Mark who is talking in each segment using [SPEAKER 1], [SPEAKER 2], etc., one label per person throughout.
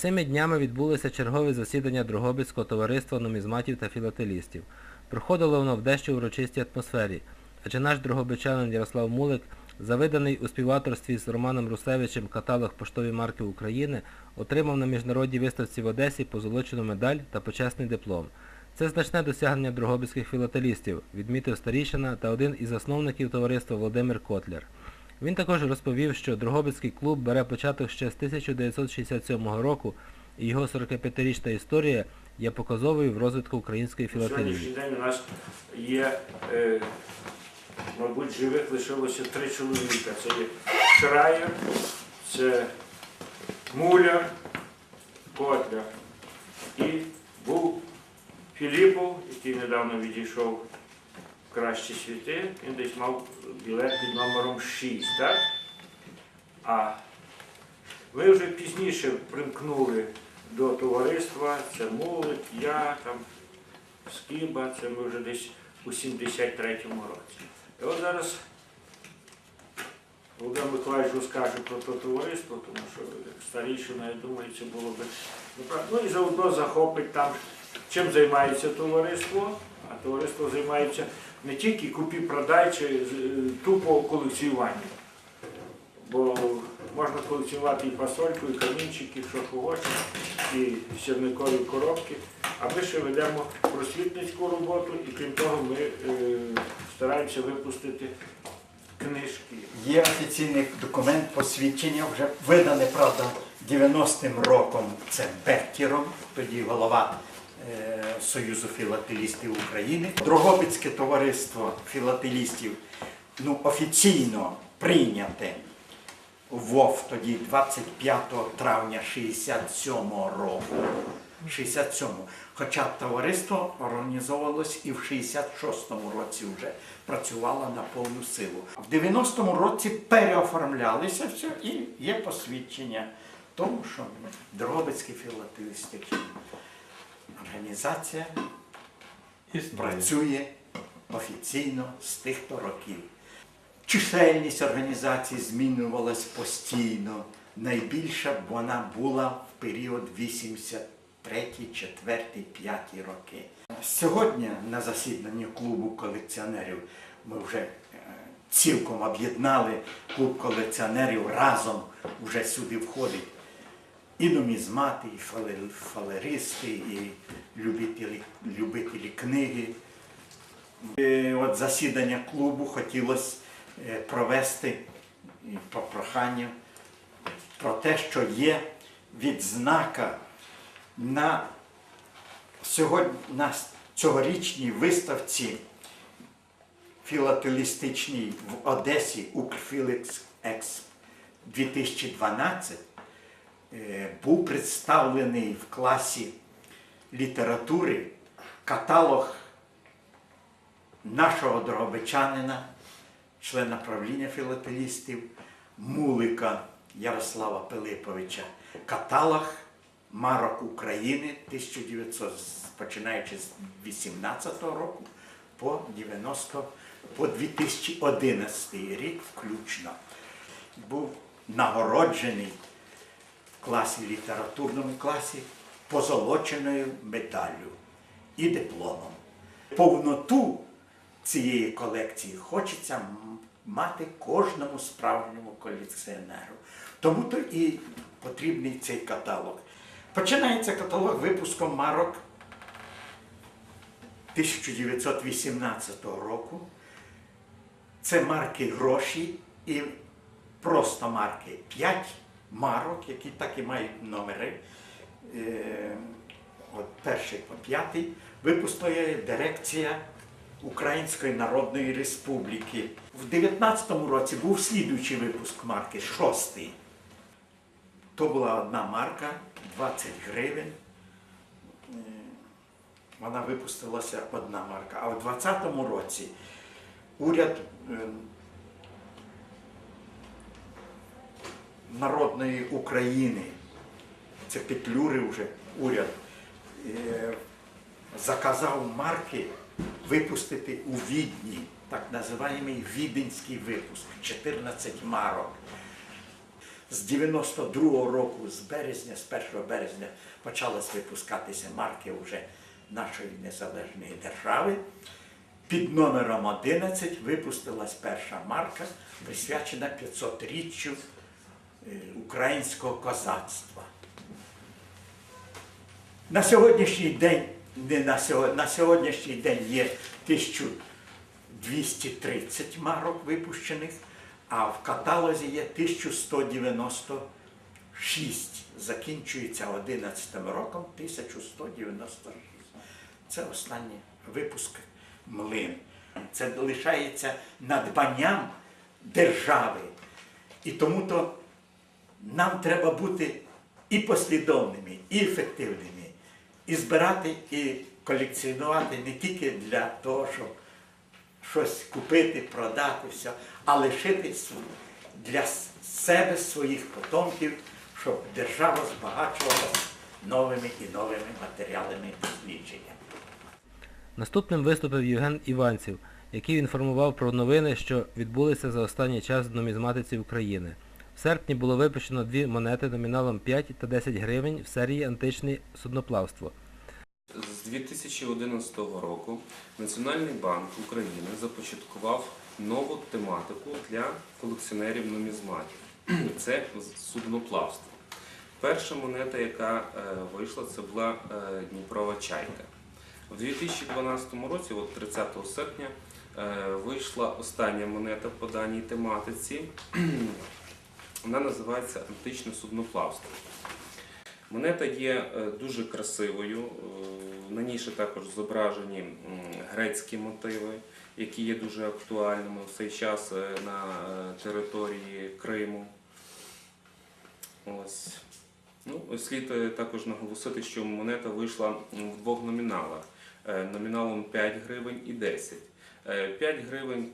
[SPEAKER 1] Цими днями відбулося чергове засідання Дрогобицького товариства нумізматів та філателістів. Проходило воно в дещо урочистій атмосфері, адже наш дрогобичанин Ярослав Мулик, завиданий у співавторстві з Романом Русевичем каталог поштові марки України, отримав на міжнародній виставці в Одесі позолочену медаль та почесний диплом. Це значне досягнення дрогобицьких філателістів, відмітив старішина та один із засновників товариства Володимир Котляр. Він також розповів, що Дрогобицький клуб бере початок ще з 1967 року, і його 45-річна історія є показовою в розвитку української
[SPEAKER 2] На сьогоднішній день у нас є, е, мабуть, живих лишилося три чоловіка. Це є Шрайер, це Муляр, Котляр. І був Філіпов, який недавно відійшов кращі світи. Він десь мав білет під номером 6, так? А ви вже пізніше примкнули до товариства, це Мулик, я там, Скіба, це ми вже десь у 73-му році. І от зараз Володимир Миколаївич розкаже про то товариство, тому що старішина, я думаю, це було би. ну. Ну і заодно захопить там, чим займається товариство, товариство займається не тільки купі-продай чи е, тупо колекціюванням. Бо можна колекціонувати і фасольку, і камінчики, що хочеш, і сірникові коробки. А ми ще ведемо просвітницьку роботу і крім того ми е, стараємося випустити книжки.
[SPEAKER 3] Є офіційний документ посвідчення, вже видане, правда, 90-м роком це Бехтіром, тоді голова Союзу філателістів України. Дрогобицьке товариство філателістів ну, офіційно прийняте ВОВ тоді 25 травня 67-го року. 67-му. Хоча товариство організовувалось і в 66-му році вже працювало на повну силу. В 90-му році переоформлялися все і є посвідчення тому, що Дрогобицькі філателістичні організація працює офіційно з тих-то років. Чисельність організації змінювалась постійно. Найбільша вона була в період 83, 4, 5 роки. Сьогодні на засіданні клубу колекціонерів ми вже е, цілком об'єднали клуб колекціонерів разом вже сюди входить і нумізмати, і фалеристи, і любителі, любителі книги. Е, От засідання клубу хотілося е, провести по проханню про те, що є відзнака на сьогодні на цьогорічній виставці філателістичній в Одесі Укрфілікс Екс 2012 е, був представлений в класі літератури каталог нашого дорогобичанина, члена правління філателістів, мулика Ярослава Пилиповича, каталог марок України 1900, починаючи з 18 року по 90 по 2011 рік включно. Був нагороджений класі літературному класі позолоченою медаллю і дипломом. Повноту цієї колекції хочеться мати кожному справжньому колекціонеру. Тому то і потрібний цей каталог. Починається каталог випуском марок 1918 року. Це марки гроші і просто марки. П'ять марок, які так і мають номери. Е, От перший по п'ятий випустила дирекція Української Народної Республіки. В 19-му році був слідуючий випуск марки, шостий. То була одна марка, 20 гривень. Е, Вона випустилася одна марка. А в 20-му році уряд Народної України, це Петлюри вже уряд, е, заказав марки випустити у Відні, так називаємий віденський випуск, 14 марок. з 92-го року, з березня, з 1 березня, почалась випускатися марки вже нашої незалежної держави. Під номером 11 випустилась перша марка, присвячена 500-річчю е, українського козацтва. На сьогоднішній день, не на, сьогодні, на сьогоднішній день є 1230 марок випущених, а в каталозі є 1196. Закінчується 11 роком 1196. Це останній випуск млин. Це лишається надбанням держави. І тому то нам треба бути і послідовними, і ефективними, і збирати, і колекціонувати не тільки для того, щоб щось купити, продати, все, а лишити для себе, своїх потомків, щоб держава збагачувалася новими і новими матеріалами дослідження.
[SPEAKER 1] Наступним виступив Євген Іванців, який інформував про новини, що відбулися за останній час в нумізматиці України. В серпні було випущено дві монети номіналом 5 та 10 гривень в серії Античне судноплавство.
[SPEAKER 4] З 2011 року Національний банк України започаткував нову тематику для колекціонерів нумізматів. Це судноплавство. Перша монета, яка е, вийшла, це була е, Дніпрова чайка. У 2012 році, от 30 серпня, е, вийшла остання монета по даній тематиці. Вона називається Античне судноплавство. Монета є е, дуже красивою. е, На ній ще також зображені грецькі мотиви, які є дуже актуальними в цей час е, на території Криму. Ну, слід також наголосити, що монета вийшла в двох номіналах. Номіналом 5 гривень і 10. Е, 5 гривень,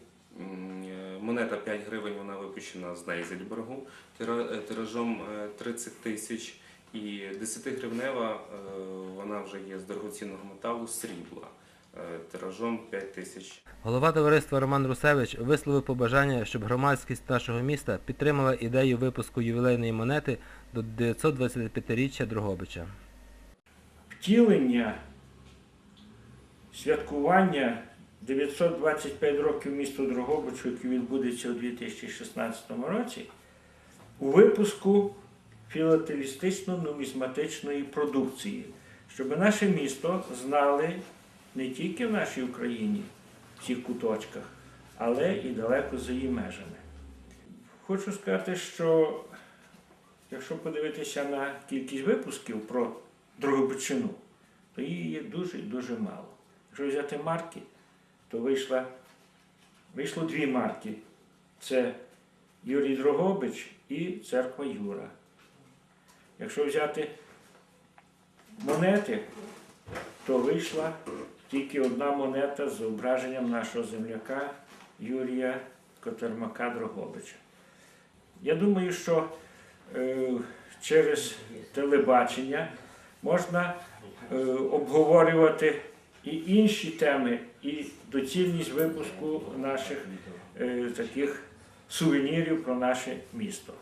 [SPEAKER 4] монета 5 гривень вона випущена з Нейзельбергу е, тиражом е, 30 тисяч. І 10-гривнева е, вона вже є з дорогоцінного металу срібла е, тиражом 5 тисяч.
[SPEAKER 1] Голова товариства Роман Русевич висловив побажання, щоб громадськість нашого міста підтримала ідею випуску ювілейної монети до 925-річчя Дрогобича.
[SPEAKER 2] втілення святкування 925 років місту Дрогобичу, яке відбудеться у 2016 році, у випуску філателістично-нумізматичної продукції, щоб наше місто знали не тільки в нашій Україні, в всіх куточках, але і далеко за її межами. Хочу сказати, що якщо подивитися на кількість випусків про Дрогобичину, то її є дуже і дуже мало. Якщо взяти марки, то вийшла, вийшло дві марки. Це Юрій Дрогобич і церква Юра. Якщо взяти монети, то вийшла тільки одна монета з зображенням нашого земляка Юрія Котермака Дрогобича. Я думаю, що е, через телебачення можна е, обговорювати і інші теми, і доцільність випуску наших е, таких сувенірів про наше місто.